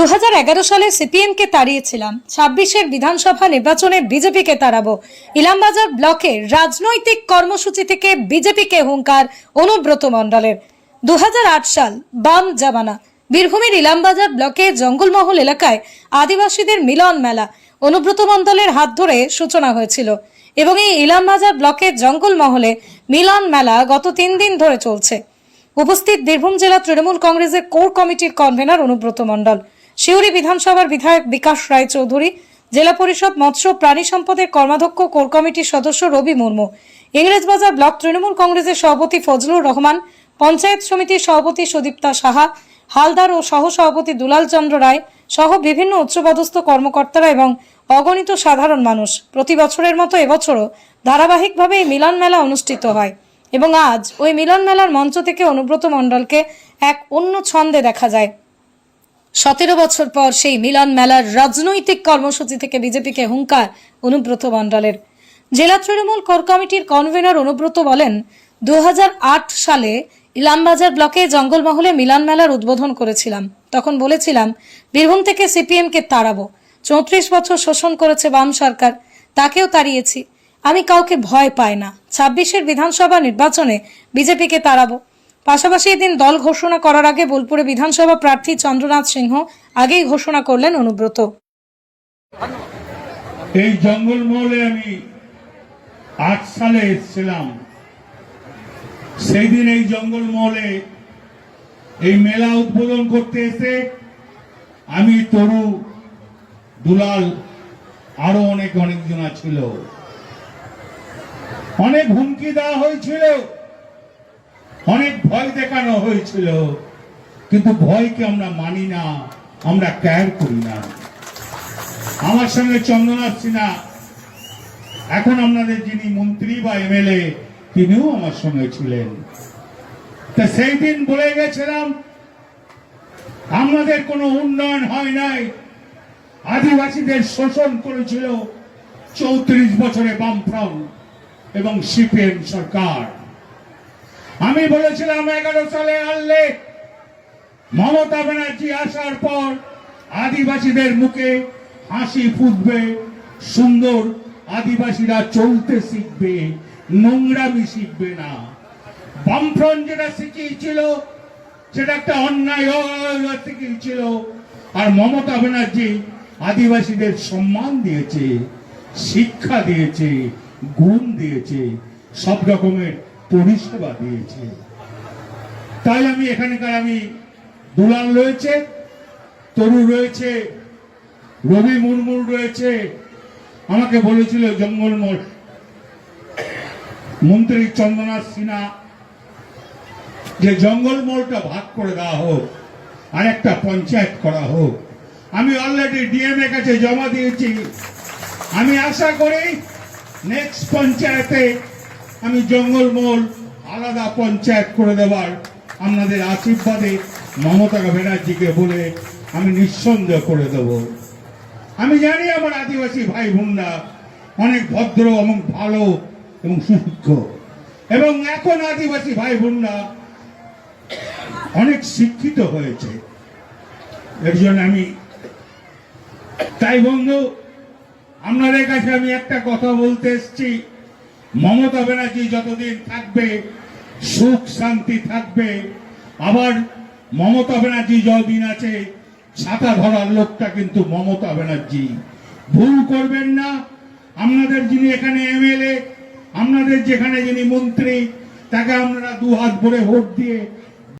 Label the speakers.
Speaker 1: দু হাজার এগারো সালে সিপিএমকে তাড়িয়েছিলাম। ছাব্বিশের বিধানসভা নির্বাচনে বিজেপিকে তাড়াবো। ইলামবাজার ব্লকে রাজনৈতিক কর্মসূচি থেকে বিজেপিকে হুঙ্কার অনুব্রত মণ্ডলের। দু সাল, বাম জামানা। বীরভূমের ইলামবাজার ব্লকে জঙ্গলমহল এলাকায় আদিবাসীদের মিলন মেলা। অনুব্রত মণ্ডলের হাত ধরে সূচনা হয়েছিল। এবং এই ইলামবাজার ব্লকের জঙ্গলমহলে মিলন মেলা গত তিন দিন ধরে চলছে। উপস্থিত বীরভূম জেলা তৃণমূল কংগ্রেসের কোর কমিটির কনভেনার অনুব্রত মণ্ডল। শিউরি বিধানসভার বিধায়ক বিকাশ রায় চৌধুরী জেলা পরিষদ মৎস্য প্রাণী সম্পদের কর্মাধ্যক্ষ কোর কমিটির সদস্য রবি মুর্মু ইংরেজবাজার ব্লক তৃণমূল কংগ্রেসের সভাপতি ফজলুর রহমান, পঞ্চায়েত সমিতির সভাপতি সুদীপ্তা সাহা, হালদার ও সহ সভাপতি দুলাল চন্দ্র রায় সহ বিভিন্ন উচ্চপদস্থ কর্মকর্তারা এবং অগণিত সাধারণ মানুষ। প্রতি বছরের মতো এবছরও ধারাবাহিকভাবে এই মিলন মেলা অনুষ্ঠিত হয় এবং আজ ওই মিলন মেলার মঞ্চ থেকে অনুব্রত মণ্ডলকে এক অন্য ছন্দে দেখা যায়। সতেরো বছর পর সেই মিলন মেলার রাজনৈতিক কর্মসূচি থেকে বিজেপিকে হুঙ্কার অনুব্রত মণ্ডলের। জেলা তৃণমূল কর কমিটির কনভেনর অনুব্রত বলেন দু হাজার আট সালে ইলামবাজার ব্লকে জঙ্গলমহলে মিলন মেলার উদ্বোধন করেছিলাম। তখন বলেছিলাম, বীরভূম থেকে সিপিএমকে তাড়াবো। চৌত্রিশ বছর শোষণ করেছে বাম সরকার, তাকেও তাড়িয়েছি। আমি কাউকে ভয় পাই না। ছাব্বিশের বিধানসভা নির্বাচনে বিজেপিকে তাড়াবো। পাশাপাশি এদিন দল ঘোষণা করার আগে বোলপুরে বিধানসভা প্রার্থী চন্দ্রনাথ সিংহ আগেই ঘোষণা করলেন অনুব্রত।
Speaker 2: এই জঙ্গলমহলে আমি আট সালে এসেছিলাম। সেই দিন এই জঙ্গলমহলে এই মেলা উদ্বোধন করতে এসে আমি তরু, দুলাল, আরও অনেক অনেকজন ছিল। অনেক হুমকি দেওয়া হয়েছিল। অনেক ভয় দেখানো হয়েছিল। কিন্তু ভয়কে আমরা মানি না, আমরা ক্যার করি না। আমার সঙ্গে চন্দ্রনাথ সিনহা, এখন আপনাদের যিনি মন্ত্রী বা এমএলএ, তিনিও আমার সঙ্গে ছিলেন। তা সেই দিন বলে গেছিলাম, আমাদের কোনো উন্নয়ন হয় নাই। আদিবাসীদের শোষণ করেছিল চৌত্রিশ বছরে বামফ্রন্ট এবং সিপিএম সরকার। আমি বলেছিলাম এগারো সালে আনলে মমতা ব্যানার্জি আসার পর আদিবাসীদের মুখে হাসি ফুটবে, সুন্দর আদিবাসীরা চলতে শিখবে নোংরামি শিখবে না। বামফ্রন্ট যেটা শিখিয়েছিল সেটা একটা অন্যায় শিখিয়েছিল আর মমতা ব্যানার্জি আদিবাসীদের সম্মান দিয়েছে, শিক্ষা দিয়েছে, গুণ দিয়েছে, সব রকমের পরিষেবা দিয়েছে। তাই আমি এখানকার আমি দুলাল রয়েছে, তরু রয়েছে, রবি মুর্মুর রয়েছে। আমাকে বলেছিল জঙ্গল জঙ্গলমল মন্ত্রী চন্দ্রনাথ সিনহা যে জঙ্গলমহলটা ভাগ করে দেওয়া হোক, আর একটা পঞ্চায়েত করা হোক। আমি অলরেডি ডিএম এর কাছে জমা দিয়েছি। আমি আশা করি নেক্সট পঞ্চায়েতে আমি জঙ্গলমহল আলাদা পঞ্চায়েত করে দেবার আপনাদের আশীর্বাদে মমতা ব্যানার্জিকে বলে আমি নিঃসন্দেহ করে দেব। আমি জানি আমার আদিবাসী ভাই বোনরা অনেক ভদ্র এবং ভালো এবং সুস্থ এবং এখন আদিবাসী ভাই বোনরা অনেক শিক্ষিত হয়েছে। এর আমি তাই বন্ধু, আপনাদের কাছে আমি একটা কথা বলতে এসছি। মমতা ব্যানার্জি যতদিন থাকবে, সুখ, শান্তি থাকবে, আবার মমতা ব্যানার্জি যতদিন আছে, ছাতা ধরার লোকটা কিন্তু মমতা ব্যানার্জি। ভুল করবেন না। আপনাদের যিনি এখানে এমএলএ, আপনাদের যেখানে যিনি মন্ত্রী, তাকে আপনারা দু হাত ভরে ভোট দিয়ে